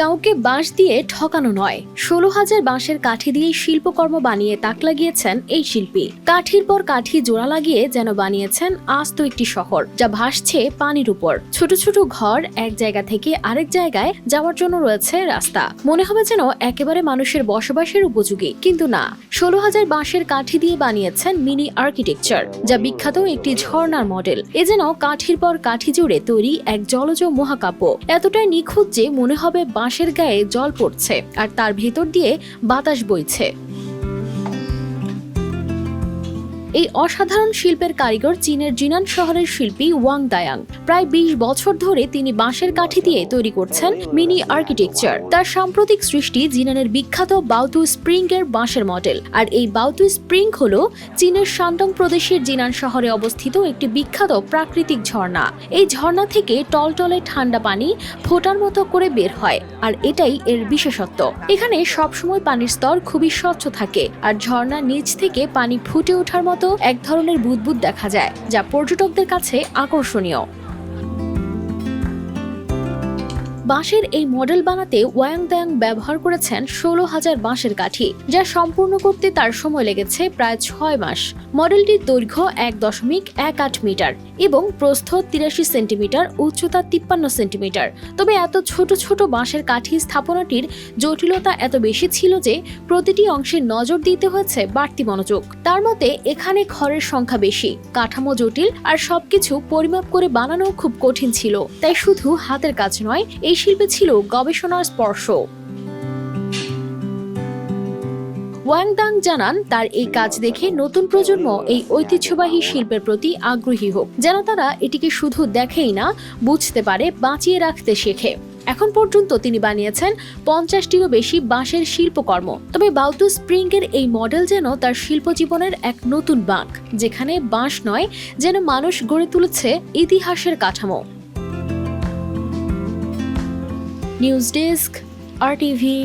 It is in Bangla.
কাউকে বাঁশ দিয়ে ঠকানো নয়। ষোলো হাজার বাঁশের কাঠি দিয়ে শিল্পকর্ম বানিয়ে তাক লাগিয়েছেন এই শিল্পী। কাঠির পর কাঠি জোড়া লাগিয়ে যেন বানিয়েছেন আস্ত একটি শহর, যা ভাসছে পানির উপর। ছোট ছোট ঘর এক জায়গা থেকে আরেক জায়গায় যাওয়ার জন্য রয়েছে রাস্তা। মনে হবে যেন একেবারে মানুষের বসবাসের উপযোগী, কিন্তু না। ষোলো হাজার বাঁশের কাঠি দিয়ে বানিয়েছেন মিনি আর্কিটেকচার, যা বিখ্যাত একটি ঝর্ণার মডেল। এ যেন কাঠির পর কাঠি জুড়ে তৈরি এক জলজ মহাকাব্য। এতটাই নিখুঁত যে মনে হবে বাঁশের গায়ে জল পড়ছে আর তার ভেতর দিয়ে বাতাস বইছে। এই অসাধারণ শিল্পের কারিগর চীনের জিনান শহরের শিল্পী ওয়াং দায়াং। প্রায় বিশ বছর ধরে তিনি বাঁশের কাঠি দিয়ে তৈরি করছেন মিনি আর্কিটেকচার। তার সাম্প্রতিক সৃষ্টি জিনানের বিখ্যাত বাউতু স্প্রিং এর বাঁশের মডেল। আর এই বাউতু স্প্রিং হল চীনের শান্তং প্রদেশের জিনান শহরে অবস্থিত একটি বিখ্যাত প্রাকৃতিক ঝর্ণা। এই ঝর্ণা থেকে টলটলে ঠান্ডা পানি ফোটার মতো করে বের হয়, আর এটাই এর বিশেষত্ব। এখানে সবসময় পানির স্তর খুবই স্বচ্ছ থাকে, আর ঝর্ণার নিচ থেকে পানি ফুটে ওঠার মতো এক ধরনের বুদবুদ দেখা যায় যা পর্যটকদের কাছে আকর্ষণীয়। বাঁশের এই মডেল বানাতে ওয়াং দ্যাং ব্যবহার করেছেন ষোলো হাজার বাঁশের কাঠি, যা সম্পূর্ণ করতে তার সময় লেগেছে প্রায় ছয় মাস। মডেলটির দৈর্ঘ্য এক দশমিক এক আট মিটার এবং প্রস্থ তিরাশি সেন্টিমিটার, উচ্চতা তিপ্পান্ন সেন্টিমিটার। তবে এত ছোট ছোট বাঁশের কাঠি স্থাপনাটির জটিলতা এত বেশি ছিল যে প্রতিটি অংশে নজর দিতে হয়েছে বাড়তি মনোযোগ। তার মতে, এখানে খড়ের সংখ্যা বেশি, কাঠামো জটিল আর সবকিছু পরিমাপ করে বানানো খুব কঠিন ছিল। তাই শুধু হাতের কাজ নয়, এই শিল্পে ছিল গবেষণার স্পর্শ। ওয়াংদাং জানান, তার এই কাজ দেখে নতুন প্রজন্ম এই ঐতিহ্যবাহী শিল্পের প্রতি আগ্রহী হোক। যেন তারা এটিকে শুধু দেখেই না, বুঝতে পারে, বাঁচিয়ে রাখতে শেখে। এখন পর্যন্ত তিনি বানিয়েছেন পঞ্চাশটিরও বেশি বাঁশের শিল্পকর্ম। তবে বাউতু স্প্রিং এর এই মডেল যেন তার শিল্প জীবনের এক নতুন বাঁক, যেখানে বাঁশ নয়, যেন মানুষ গড়ে তুলেছে ইতিহাসের কাঠামো। নিউজ ডেস্ক আর টিভি